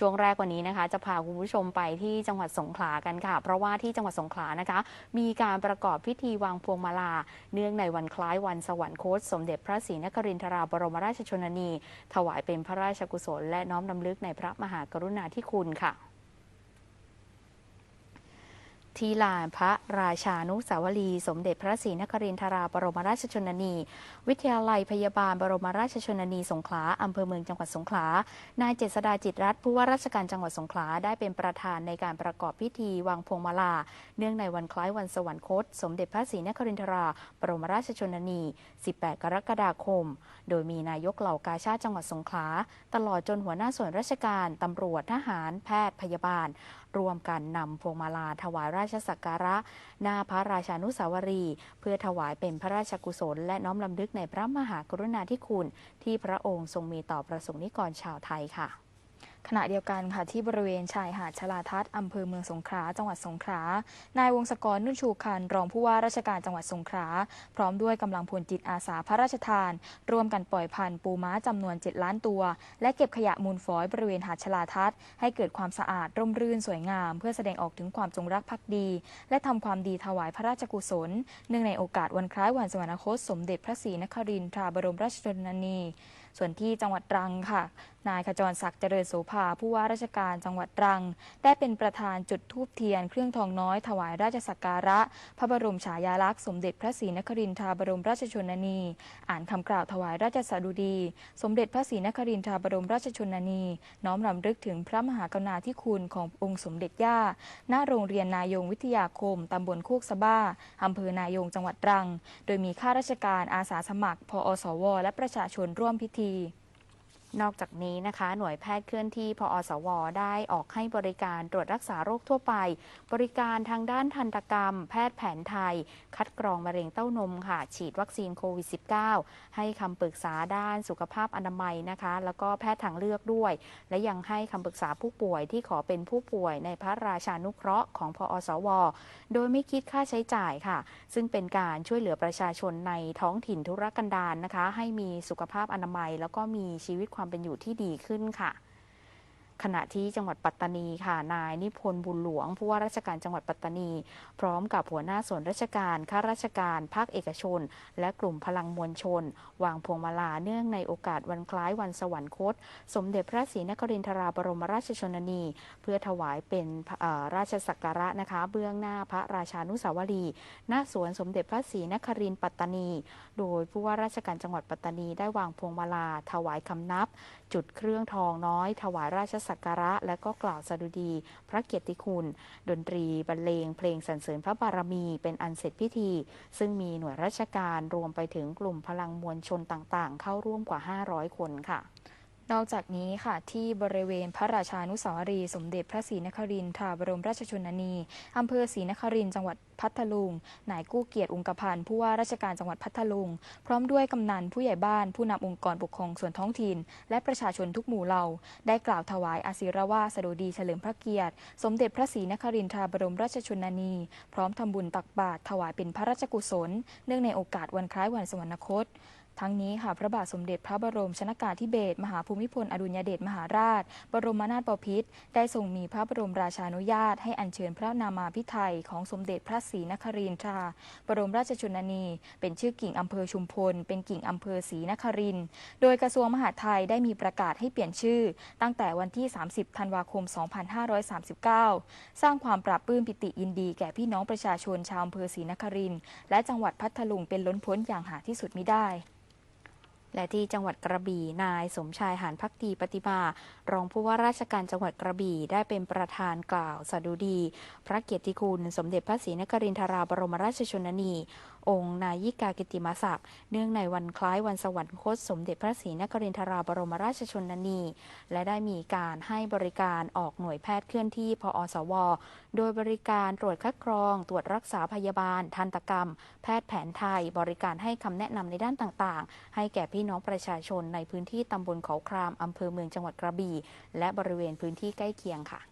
ช่วงแรกวันนี้นะคะ จะพาคุณผู้ชมไปที่จังหวัดสงขลากันค่ะ เพราะว่าที่จังหวัดสงขลานะคะ มีการประกอบพิธีวางพวงมาลา เนื่องในวันคล้ายวันสวรรคต สมเด็จพระศรีนครินทราบรมราชชนนี ถวายเป็นพระราชกุศล และน้อมนำลึกในพระมหากรุณาธิคุณค่ะ ที่ลานพระราชานุสาวรี สมเด็จพระศรีนครินทราบรมราชชนนี วิทยาลัยพยาบาลบรมราชชนนีสงขลาอำเภอเมืองจังหวัดสงขลานายเจษดาจิตรัตน์ผู้ว่าราชการจังหวัดสงขลาได้เป็นประธานในการประกอบพิธีวางพวงมาลา เนื่องในวันคล้ายวันสวรรคต สมเด็จพระศรีนครินทราบรมราชชนนี 18 กรกฎาคม โดยมีนายกเหล่ากาชาติจังหวัดสงขลาตลอดจนหัวหน้าส่วนราชการตำรวจทหาร แพทย์พยาบาล รวมกันนำพวงมาลาถวายราชสักการะ หน้าพระราชานุสาวรี เพื่อถวายเป็นพระราชกุศล และน้อมลำลึกในพระมหากรุณาธิคุณ ที่พระองค์ทรงมีต่อประสงค์นิกรชาวไทยค่ะ ขณะเดียวกันค่ะที่บริเวณชายหาดชลาทัศน์อำเภอเมืองสงขลาจังหวัดสงขลา นายวงศกรนุ่นชูคัน รองผู้ว่าราชการจังหวัดสงขลา พร้อมด้วยกำลังพลจิตอาสาพระราชทาน ร่วมกันปล่อยพันธุ์ปูม้าจำนวน 7 ล้านตัว และเก็บขยะมูลฝอยบริเวณหาดชลาทัศน์ให้เกิดความสะอาดร่มรื่นสวยงาม เพื่อแสดงออกถึงความจงรักภักดี และทำความดีถวายพระราชกุศล เนื่องในโอกาสวันคล้ายวันสวรรคตสมเด็จพระศรีนครินทราบรมราชชนนีส่วนที่จังหวัดตรังค่ะนายขจรศักดิ์เจริญโสภาผู้ว่าราชการจังหวัดตรัง ได้เป็นประธานจุดธูปเทียน เครื่องทองน้อยถวายราชสักการะ พระบรมฉายาลักษณ์สมเด็จพระศรีนครินทราบรมราชชนนี อ่านคำกล่าวถวายราชสดุดี สมเด็จพระศรีนครินทราบรมราชชนนี น้อมรำลึกถึงพระมหากรุณาธิคุณขององค์สมเด็จย่าณโรงเรียนนายงวิทยาคมตำบลโคกสะบ้าอำเภอนายงจังหวัดตรัง โดยมีข้าราชการอาสาสมัครพอสว และประชาชนร่วมพิธี นอกจากนี้นะคะ หน่วยแพทย์เคลื่อนที่พอสว ได้ออกให้บริการตรวจรักษาโรคทั่วไป บริการทางด้านทันตกรรม แพทย์แผนไทย คัดกรองมะเร็งเต้านมค่ะ ฉีดวัคซีนโควิด -19 ให้คำปรึกษาด้านสุขภาพอนามัยนะคะ แล้วก็แพทย์ทางเลือกด้วย และยังให้คำปรึกษาผู้ป่วยที่ขอเป็นผู้ป่วยในพระราชานุเคราะห์ของพอสว โดยไม่คิดค่าใช้จ่ายค่ะ ซึ่งเป็นการช่วยเหลือประชาชนในท้องถิ่นธุรกันดารนะคะ ให้มีสุขภาพอนามัย แล้วก็มีชีวิตความความเป็นอยู่ที่ดีขึ้นค่ะ ขณะที่จังหวัดปัตตานีค่ะ นายนิพนธ์บุญหลวง ผู้ว่าราชการจังหวัดปัตตานี พร้อมกับหัวหน้าส่วนราชการ ข้าราชการ ภาคเอกชน และกลุ่มพลังมวลชน วางพวงมาลาเนื่องในโอกาสวันคล้ายวันสวรรคต สมเด็จพระศรีนครินทราบรมราชชนนี เพื่อถวายเป็นราชสักการะนะคะ เบื้องหน้าพระราชานุสาวรีย์ณสวนสมเด็จพระศรีนครินทร์ปัตตานี โดยผู้ว่าราชการจังหวัดปัตตานีได้วางพวงมาลาถวายคำนับ จุดเครื่องทองน้อย ถวายราชสักการะ และก็กล่าวสดุดี พระเกียรติคุณ ดนตรีบรรเลงเพลงสรรเสริญพระบารมีเป็นอันเสร็จพิธี ซึ่งมีหน่วยราชการรวมไปถึงกลุ่มพลังมวลชนต่างๆ เข้าร่วมกว่า 500 คนค่ะ นอกจากนี้ค่ะที่บริเวณพระราชานุสาวรี สมเด็จพระศรีนครินทราบรมราชชนนีอำเภอศรีนครินทร์จังหวัดพัทลุงนายกู้เกียรติองคพันธ์ผู้ว่าราชการจังหวัดพัทลุง พร้อมด้วยกำนันผู้ใหญ่บ้านผู้นำองค์กรปกครองส่วนท้องถิ่น และประชาชนทุกหมู่เหล่า ได้กล่าวถวายอาศิรวาสดุดีเฉลิมพระเกียรติ สมเด็จพระศรีนครินทราบรมราชชนนี พร้อมทำบุญตักบาตรถวายเป็นพระราชกุศล เนื่องในโอกาสวันคล้ายวันสวรรคต ทั้งนี้ค่ะพระบาทสมเด็จพระบรมชนากาธิเบศรมหาภูมิพลอดุลยเดชมหาราช บรมนาถบพิตรได้ทรงมีพระบรมราชานุญาต ให้อัญเชิญพระนามาพิไทยของสมเด็จพระศรีนครินทราบรมราชชนนี เป็นชื่อกิ่งอำเภอชุมพล เป็นกิ่งอำเภอศรีนครินโดยกระทรวงมหาดไทยได้มีประกาศให้เปลี่ยนชื่อ ตั้งแต่วันที่ 30 ธันวาคม 2539 สร้างความปราบปลื้มปิติยินดีแก่พี่น้องประชาชนชาวอำเภอศรีนครินและจังหวัดพัทลุงเป็นล้นพ้นอย่างหาที่สุดมิได้ และที่จังหวัดกระบี่นายสมชายหานพักดีปฏิมา รองผู้ว่าราชการจังหวัดกระบี่ได้เป็นประธานกล่าวสดุดี พระเกียรติคุณ สมเด็จพระศรีนครินทราบรมราชชนนีองค์นายิกากิติมศักดิ์เนื่องในวันคล้ายวันสวรรคตสมเด็จพระศรีนครินทราบรมราชชนนี และได้มีการให้บริการออกหน่วยแพทย์เคลื่อนที่พออสว โดยบริการตรวจคัดกรอง ตรวจรักษาพยาบาล ทันตกรรม แพทย์แผนไทย บริการให้คำแนะนำในด้านต่างๆ ให้แก่พี่น้องประชาชนในพื้นที่ตำบลเขาครามอำเภอเมืองจังหวัดกระบี่ และบริเวณพื้นที่ใกล้เคียงค่ะ